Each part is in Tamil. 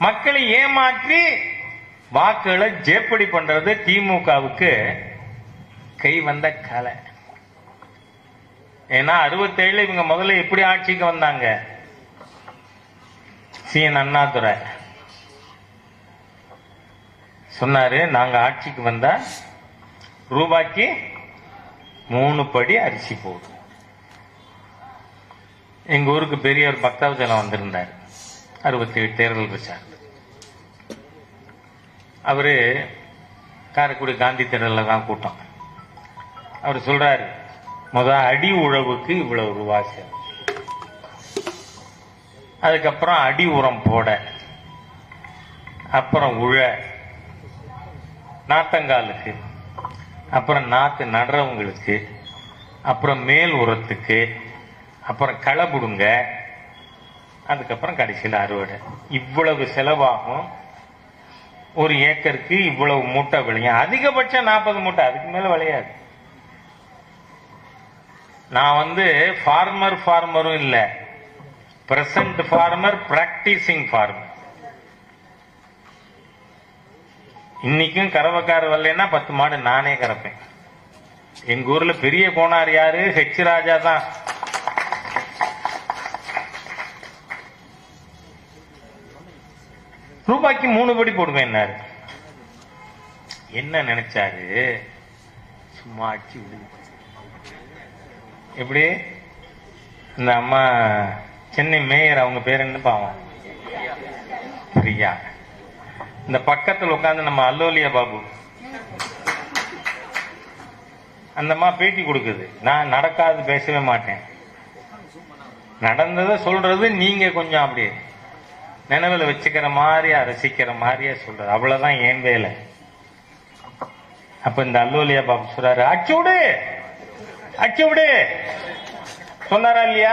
மக்களை ஏமாற்றி வாக்குகளை ஜேப்படி பண்றது திமுகவுக்கு கை வந்த கலை. ஏன்னா அறுபத்தேழு இவங்க முதல்ல எப்படி ஆட்சிக்கு வந்தாங்க? சி. என். அண்ணாதுரை. சொன்னாரு நாங்க ஆட்சிக்கு வந்தா ரூபாய்க்கு மூணு படி அரிசி போடும் எங்க ஊருக்கு பெரிய ஒரு பக்தவச்சலம் வந்திருந்தார். அறுபத்தி ஏழு தேர்தல் பிரச்சாரம் அவர் காரைக்குடி காந்தி தேர்தலில் தான் கூட்டம் அவர் சொல்றாரு முத அடி உழவுக்கு இவ்வளவு ரூபா செலவு. அதுக்கப்புறம் அடி உரம் போட அப்புறம் உழ நாத்தங்காலுக்கு அப்புறம் நாற்று நடுறவங்களுக்கு அப்புறம் மேல் உரத்துக்கு அப்புறம் களை புடுங்க அதுக்கப்புறம் கடைசியில் அறுவடை. இவ்வளவு செலவாகும். ஒரு ஏக்கருக்கு இவ்வளவு மூட்டை விளையும். அதிகபட்சம் நாற்பது மூட்டை. அதுக்கு மேல விளையாது. நான் வந்து ஃபார்மர் ஃபார்மரும் இல்லை. பிரசன்ட் ஃபார்மர் பிராக்டிசிங் ஃபார்மர் இன்னைக்கும் கறவைக்கார வரலன்னா பத்து மாடு நானே கறப்பேன். எங்க ஊர்ல பெரிய கோனார் யாரு? ஹெச் ராஜா தான். ரூபாய்க்கு மூணு படி போடுவேன் என்ன நினைச்சாரு? சும்மா அடிச்சு விடுது எப்படி? இந்த அம்மா சென்னை மேயர் அவங்க பேர் என்ன பாவம்? பிரியா. இந்த பக்கத்தில் உட்கார்ந்து நம்ம அல்லோலியா பாபு. அந்த அம்மா பேட்டி கொடுக்குது. நான் நடக்காது பேசவே மாட்டேன். நடந்ததை சொல்றது நீங்க கொஞ்சம் அப்படியே. நினைவில் வச்சுக்கிற மாதிரியா ரசிக்கிற மாதிரியா சொல்றாரு. அவ்வளவுதான் ஏன் வேலை? அப்ப இந்த அல்லோலியா பாபு சொல்றாரு அச்சு விடு! அச்சு விடு! சொன்னாரா இல்லையா?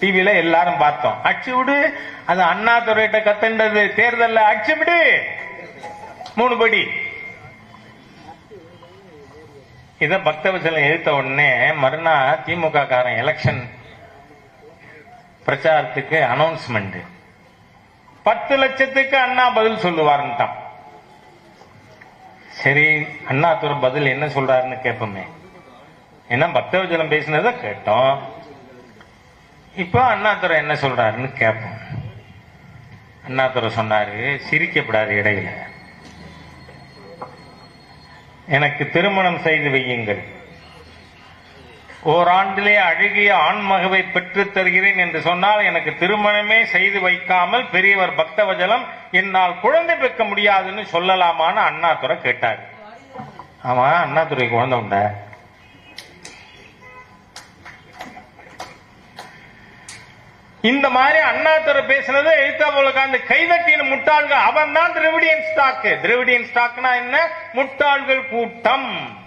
டிவியில எல்லாரும் பார்த்தோம். அச்சு விடு! அது அண்ணா துறையிட்ட கத்துண்டது தேர்தல்ல அச்சு விடு! மூணு படி! இத பக்தவச்சலம் எழுத்த உடனே மறுநாள் திமுக காரன் எலெக்ஷன் பிரச்சாரத்துக்கு அனௌன்ஸ்மெண்ட் பத்து லட்சத்துக்கு அண்ணா பதில் சொல்லுவாருன்ட்டான். சரி அண்ணாதுரை பதில் என்ன சொல்றாருன்னு கேட்போமே ஏன்னா பக்தவச்சலம் பேசினதை கேட்டோம். இப்போ அண்ணாதுரை என்ன சொல்றாருன்னு கேட்போம் அண்ணாதுரை சொன்னாரு சிரிக்கப்படாது இடையில. எனக்கு திருமணம் செய்து வையுங்கள். ஓராண்டிலே அழுகிய ஆண்மகவை பெற்றுத் தருகிறேன் என்று சொன்னால் எனக்கு திருமணமே செய்து வைக்காமல் பெரியவர் பக்தவஜலம் என்னால் குழந்தை பெற்க முடியாதுன்னு சொல்லலாமான்னு அண்ணாதுரை கேட்டார். ஆமா அண்ணாதுரை குழந்தை உண்ட? இந்த மாதிரி அண்ணாதுரை பேசினது எழுத்தா போல அந்த கைதட்டின முட்டாள்கள் அவன் தான் திரவிடியன் ஸ்டாக் திரவிடியன் ஸ்டாக்னா என்ன? முட்டாள்கள் கூட்டம்.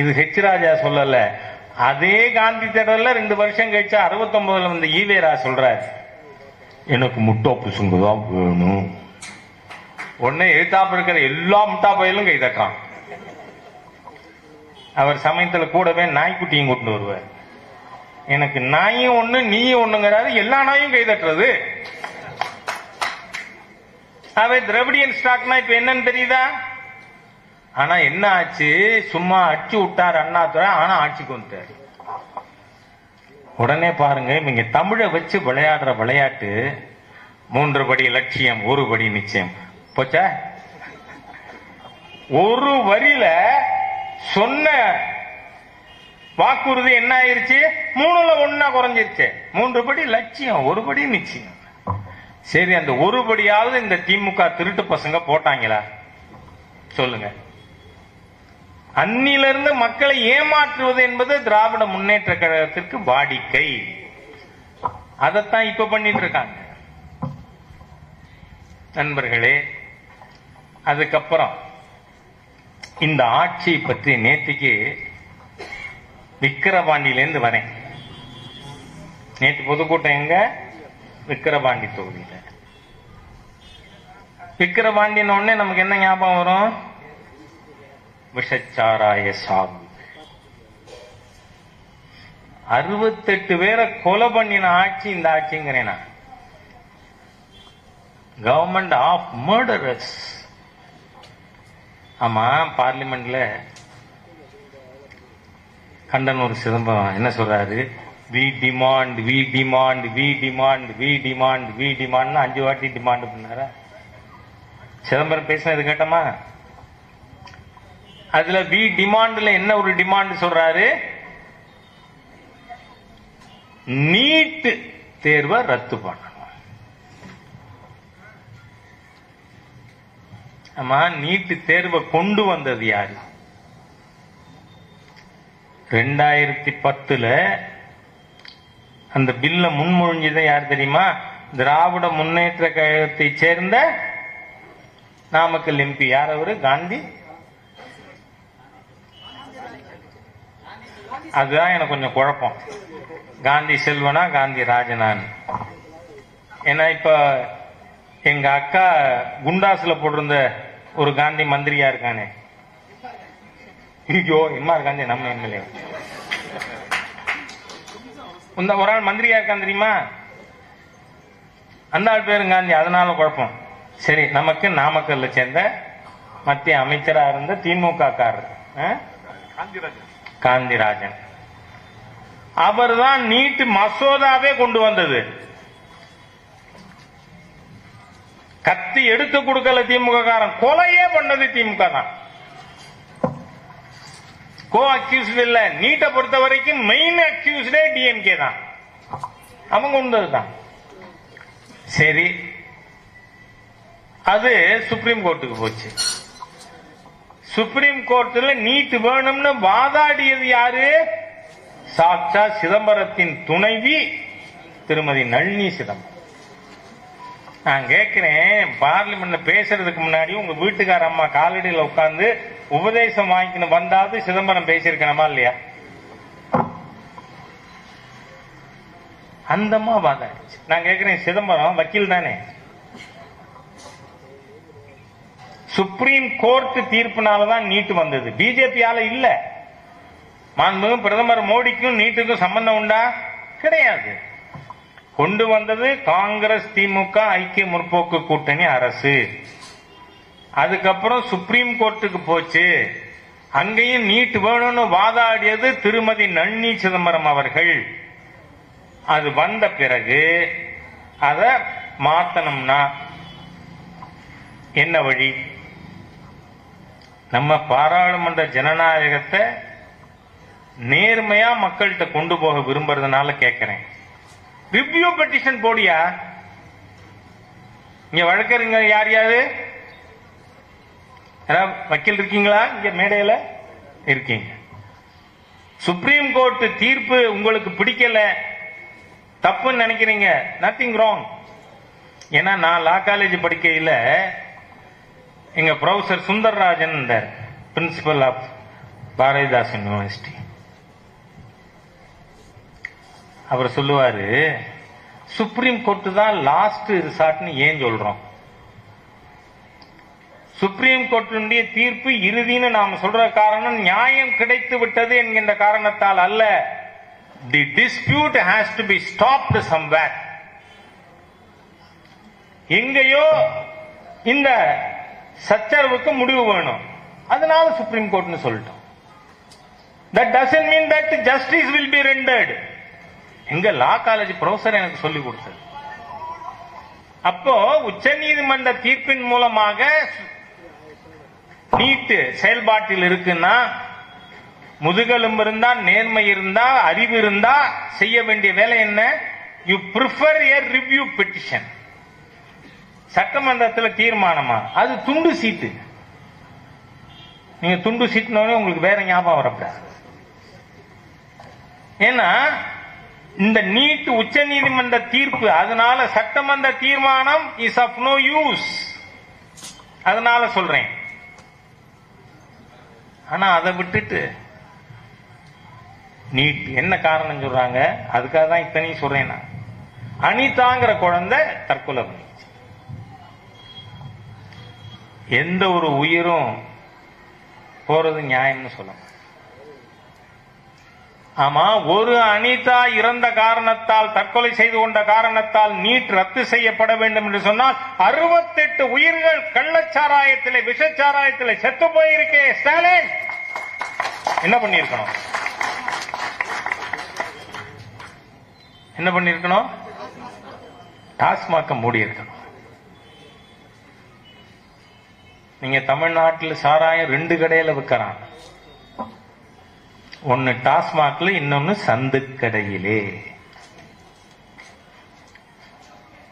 இது ஹெச் ராஜா சொல்லல. அதே காந்தி தேடல ரெண்டு வருஷம் கழிச்சு அறுபத்தொன்பதுல வந்து ஈவேரா சொல்றாரு. எனக்கு முட்டோப்பு சுங்குதான் வேணும். உடனே எழுத்தாப்பு இருக்கிற எல்லா முட்டா பயிலும் கை தட்டுறான் அவர் சமயத்துல கூடவே நாய்க்குட்டியும் கொண்டு வருவார். எனக்கு நாயும் ஒண்ணு நீயும் ஒண்ணுங்கிறாரு. எல்லா நாயும் கை தட்டுறது அவை திரவிடியன் ஸ்டாக்னா இப்ப என்னன்னு தெரியுதா? ஆனா என்ன ஆச்சு? சும்மா அடிச்சு விட்டார் அண்ணாதுரை ஆனா ஆட்சிக்கு வந்துட்டாரு. உடனே பாருங்க இவங்க தமிழை வச்சு விளையாடுற விளையாட்டு மூன்று படி லட்சியம் ஒரு படி நிச்சயம். போச்சா? ஒரு வரியில சொன்ன வாக்குறுதி என்ன ஆயிருச்சு? மூணுல ஒன்னா குறைஞ்சிருச்சு. மூன்று படி லட்சியம் ஒரு படி நிச்சயம். சரி அந்த ஒரு படியாவது இந்த திமுக திருட்டு பசங்க போட்டாங்களா? சொல்லுங்க. அன்னிலிருந்து மக்களை ஏமாற்றுவது என்பது திராவிட முன்னேற்ற கழகத்திற்கு வாடிக்கை. அதைத்தான் இப்ப பண்ணிட்டு இருக்காங்க. நண்பர்களே அதுக்கப்புறம் இந்த ஆட்சி பற்றி நேற்றுக்கு விக்கிரவாண்டியிலேருந்து வரேன். நேற்று பொதுக்கூட்டம் எங்க? விக்கிரவாண்டி தொகுதியில். விக்கிரவாண்டின உடனே நமக்கு என்ன ஞாபகம் வரும்? விஷச்சாராய சாமி. அறுபத்தெட்டு பேரை கொலை பண்ணின ஆட்சி இந்த ஆட்சிங்கிறேன்? நான் கவர்மெண்ட் ஆஃப் மர்டரஸ் ஆமா பார்லிமெண்ட்ல கண்டனூர் சிதம்பரம் என்ன சொல்றாரு? We demand we demand we demand we demand we demand அஞ்சு வாட்டி டிமாண்ட் பண்ணாரா? சிதம்பரம் பேசினது கேட்டமா? அதுல வி டிமாண்ட்ல என்ன ஒரு டிமாண்ட் சொல்றாரு? நீட் தேர்வை ரத்து பண்ணணும். ஆமா நீட் தேர்வை கொண்டு வந்தது யாரு? ரெண்டாயிரத்தி பத்துல அந்த பில்ல முன்மொழிஞ்சதை யார் தெரியுமா? திராவிட முன்னேற்ற கழகத்தை சேர்ந்த நாமக்கல் எம்பி. யார் அவரு? காந்தி. அதுதான் எனக்கு கொஞ்சம் குழப்பம். காந்தி செல்வனா காந்தி ராஜனான்னு. ஏன்னா இப்ப எங்க அக்கா குண்டாசுல போட்டிருந்த ஒரு காந்தி மந்திரியா இருக்கானே. ஐயோ எம்ஆர் காந்தி நம்ம எம்எல்ஏ. இந்த ஒரு ஆள் மந்திரியா இருக்கான் தெரியுமா? அந்த ஆள் பேரும் காந்தி. அதனால குழப்பம். சரி நமக்கு நாமக்கல்ல சேர்ந்த மத்திய அமைச்சரா இருந்த திமுக காரர் ஆ? காந்திராஜன் அவர் தான் நீட் மசோதாவே கொண்டு வந்தது. கத்தி எடுத்து கொடுக்கல திமுக காரன். கொலையே பண்ணது திமுக தான். கோ அக்யூஸ்ட் இல்ல. நீட்டை பொறுத்த வரைக்கும் மெயின் அக்யூஸ்டே டிஎம்கே தான். அவங்க உண்டது தான். சரி. அது சுப்ரீம் கோர்ட்டுக்கு போச்சு. சுப்ரீம் கோர்ட்ல நீட் வேணும்னு வாதாடியது யாரு? சாட்சா சிதம்பரத்தின் துணைவி திருமதி நளினி சிதம்பரம். நான் கேட்கிறேன் பார்லிமெண்ட்ல பேசுறதுக்கு முன்னாடி உங்க வீட்டுக்கார அம்மா காலடியில் உட்கார்ந்து உபதேசம் வாங்கிக்கணும் வந்தாவது சிதம்பரம் பேசியிருக்கணுமா இல்லையா? அந்தமா வாதாடிச்சு. நான் கேட்கிறேன் சிதம்பரம் வக்கீல் தானே? சுப்ரீம் கோர்ட் தீர்ப்புனாலதான் நீட்டு வந்தது. பிஜேபியால இல்லை. மாண்புமிகு பிரதமர் மோடிக்கும் நீட்டுக்கும் சம்பந்தம் உண்டா? கிடையாது. கொண்டு வந்தது காங்கிரஸ் திமுக ஐக்கிய முற்போக்கு கூட்டணி அரசு. அதுக்கப்புறம் சுப்ரீம் கோர்ட்டுக்கு போச்சு. அங்கேயும் நீட் வேணும்னு வாதாடியது திருமதி நன்னி சிதம்பரம் அவர்கள். அது வந்த பிறகு அத மாத்தணும்னா என்ன வழி? நம்ம பாராளுமன்ற ஜனநாயகத்தை நேர்மையா மக்கள்கிட்ட கொண்டு போக விரும்புறதுனால கேட்கிறேன் ரிவ்யூ பெட்டிஷன் போடியா? இங்க வழக்கறிஞர் யார் யாரு? யாராவது வக்கீல் இருக்கீங்களா? இங்க மேடையில? இருக்கீங்க. சுப்ரீம் கோர்ட் தீர்ப்பு உங்களுக்கு பிடிக்கல. தப்புன்னு நினைக்கிறீங்க. நத்திங் ராங் ஏன்னா நான் லா காலேஜ் படிக்கையில் எங்க professor Sundararajan principal of Bharathidasan University அவர் சொல்லுவாரு சுப்ரீம் கோர்ட் தான் லாஸ்ட் ரிசார்ட்னு ஏன் சொல்றோம்? சுப்ரீம் கோர்ட்டினுடைய தீர்ப்பு இறுதின்னு நாம் சொல்ற காரணம் நியாயம் கிடைத்து விட்டது என்கின்ற காரணத்தால் அல்ல. The dispute has to be stopped somewhere எங்கேயோ இந்த சச்சரவுக்கு முடிவு வேணும். அதனால சுப்ரீம் கோர்ட்னு சொல்லிட்டோம். That doesn't mean that justice will be rendered எங்க லா காலேஜ் ப்ரொஃபசர் எனக்கு சொல்லி கொடுத்தது. அப்போ உச்சநீதிமன்ற தீர்ப்பின் மூலமாக நீட்டு செயல்பாட்டில் இருக்குன்னா முதுகெலும்பு இருந்தா நேர்மை இருந்தா அறிவு இருந்தா செய்ய வேண்டிய வேலை என்ன? You prefer a review petition சட்டமன்றத்தில் தீர்மானமா? அது துண்டு சீட்டு. நீங்க துண்டு சீட்டுனோடனே உங்களுக்கு வேற ஞாபகம் வரப்படாது ஏன்னா இந்த நீட் உச்ச நீதிமன்ற தீர்ப்பு அதனால சட்டமன்ற தீர்மானம் இஸ் ஆஃப் நோ யூஸ் அதனால சொல்றேன். ஆனா அதை விட்டுட்டு நீட் என்ன காரணம் சொல்றாங்க? அதுக்காக தான் இத்தனையும் சொல்றேன் நான். அனிதாங்கிற குழந்தை தற்கொலை எந்த ஒரு உயிரும் போறது நியாயம்னு சொல்லுங்க ஆமா ஒரு அனிதா இறந்த காரணத்தால் தற்கொலை செய்து கொண்ட காரணத்தால் நீட் ரத்து செய்யப்பட வேண்டும் என்று சொன்னால் அறுபத்தெட்டு உயிர்கள் கள்ளச்சாராயத்திலே விஷச்சாராயத்திலே செத்து போயிருக்கே ஸ்டாலின்! என்ன பண்ணிருக்கணும் என்ன பண்ணிருக்கணும் டாஸ்மாக மூடி இருக்கணும். நீங்க தமிழ்நாட்டில் சாராயம் ரெண்டு கடையில விற்கிறான் ஒன்னு டாஸ்மாக்ல இன்னொன்னு சந்து கடையிலே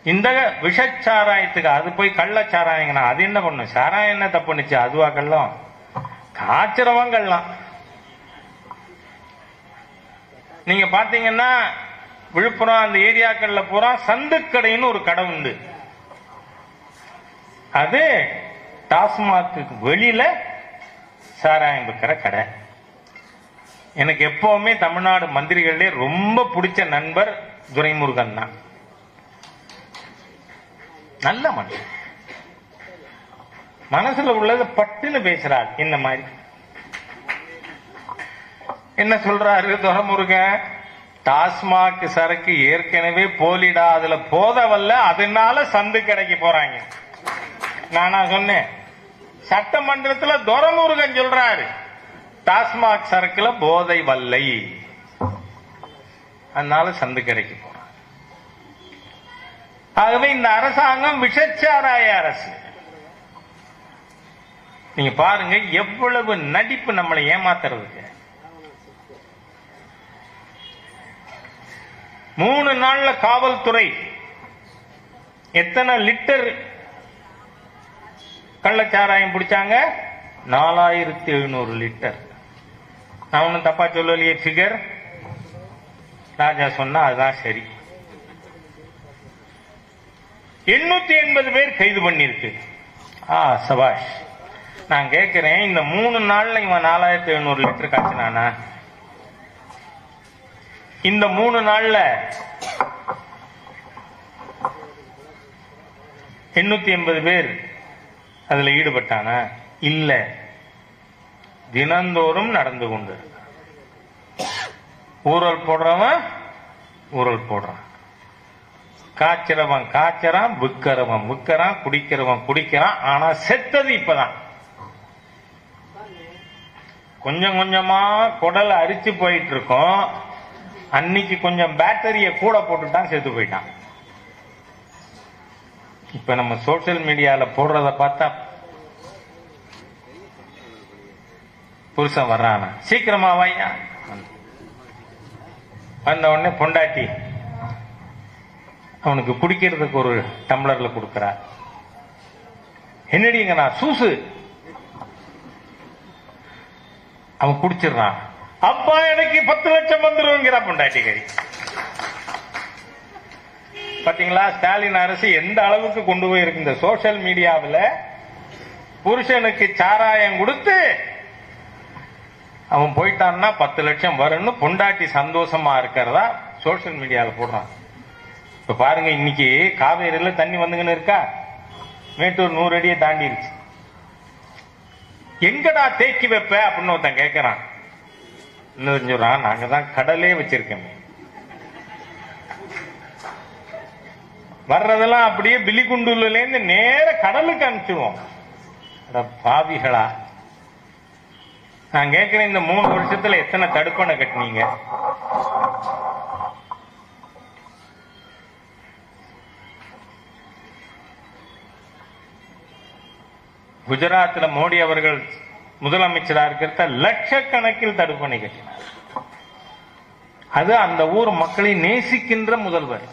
இந்த விஷச்சாராயத்துக்கு அது போய் கள்ள சாராயங்கண்ணா அது என்ன பண்ணும் சாராயம் என்ன தப்புனுச்சு அதுவா கள்ளம்? காய்ச்சறவன் கள்ளம். நீங்க பாத்தீங்கன்னா விழுப்புரம் அந்த ஏரியாக்கள்ல பூரா சந்துக்கடைன்னு ஒரு கடை உண்டு. அது டாஸ்மாக்கு வெளியில சாராயம் விற்கிற கடை. எனக்கு எப்பவுமே தமிழ்நாடு மந்திரிகளே ரொம்ப பிடிச்ச நண்பர் துரைமுருகன் தான். நல்ல மனுஷன் மனசுல உள்ளது பட்டுன்னு பேசுறாரு இந்த மாதிரி. என்ன சொல்றாரு துரைமுருகன்? டாஸ்மாக் சரக்கு ஏற்கனவே போலிடா அதுல போதவல்ல அதனால சந்து கடைக்கு போறாங்க. நானா சொன்னேன் சட்டமன்றத்துல துரமுருகன் சொல்றாரு. டாஸ்மாக் சரக்குல போதை வல்லை. அதனால சந்து கடைக்கு ஆகவே இந்த அரசாங்கம் விஷச்சாராய அரசு. நீங்க பாருங்க எவ்வளவு நடிப்பு நம்மளை ஏமாத்துறதுக்கு. மூணு நாள்ல காவல்துறை எத்தனை லிட்டர் கள்ளச்சாராயம் பிடிச்சாங்க? நாலாயிரத்தி எழுநூறு லிட்டர். நான் ஒன்றும் தப்பா சொல்லலையே ஃபிகர் ராஜா சொன்னா அதுதான் சரி. எண்ணூத்தி எண்பது பேர் கைது பண்ணிருக்கு ஆ சபாஷ் நான் கேட்கிறேன் இந்த மூணு நாள்ல இவன் நாலாயிரத்தி எழுநூறு லிட்டர் காய்ச்சினானா? இந்த மூணு நாள்ல எண்ணூத்தி எண்பது பேர் அதுல ஈடுபட்டானா? இல்லை. தினந்தோறும் நடந்து கொண்டு. ஊரல் போடுறவன் ஊரல் போடுறான். காய்ச்சறவன் காய்ச்சறான் விக்கிறவன் விற்கிறான் குடிக்கிறவன் குடிக்கிறான் ஆனா செத்தது இப்பதான். கொஞ்சம் கொஞ்சமா குடல் அரிச்சு போயிட்டு இருக்கோம் அன்னைக்கு கொஞ்சம் பேட்டரிய கூட போட்டுட்டான் செத்து போயிட்டான். இப்ப நம்ம சோசியல் மீடியால போடுறத பார்த்தா புருஷன் வர்றானா? சீக்கிரமா வாயா வந்த உடனே பொண்டாட்டி அவனுக்கு குடிக்கிறதுக்கு ஒரு டம்ளர்ல கொடுக்கறா. என்னடிங்கண்ணா சூசு? அவன் குடிச்சிடுறான். அப்பா எனக்கு பத்து லட்சம் வந்துருவங்கிற பொண்டாட்டி கை பாத்தீங்களா? ஸ்டாலின் அரசு எந்த அளவுக்கு கொண்டு போயிருக்கு? இந்த சோசியல் மீடியாவில் புருஷனுக்கு சாராயம் கொடுத்து அவன் போயிட்டான்னா பத்து லட்சம் வரும்னு பொண்டாட்டி சந்தோஷமா இருக்கிறதா சோசியல் மீடியாவில் போடுறான். இப்போ பாருங்க இன்னைக்கு காவேரியில் தண்ணி வந்துங்கன்னு இருக்கா? மேட்டூர் நூறு அடியை தாண்டிருச்சு. எங்கடா தேக்கி வைப்ப அப்படின்னு ஒருத்தன் கேட்கறான் இன்னும் சொல்றான் நாங்க தான் கடலே வச்சிருக்கோம். வர்றதெல்லாம் அப்படியே பிலிகுண்டுலேருந்து நேர கடலுக்கு அனுப்பிச்சிடுவோம் பாவிகளா. நான் கேட்கிறேன் இந்த மூணு வருஷத்துல எத்தனை தடுப்பணை கட்டினீங்க? குஜராத்ல மோடி அவர்கள் முதலமைச்சராக இருக்கிறத லட்சக்கணக்கில் தடுப்பணை கட்டினார். அது அந்த ஊர் மக்களை நேசிக்கின்ற முதல்வர்.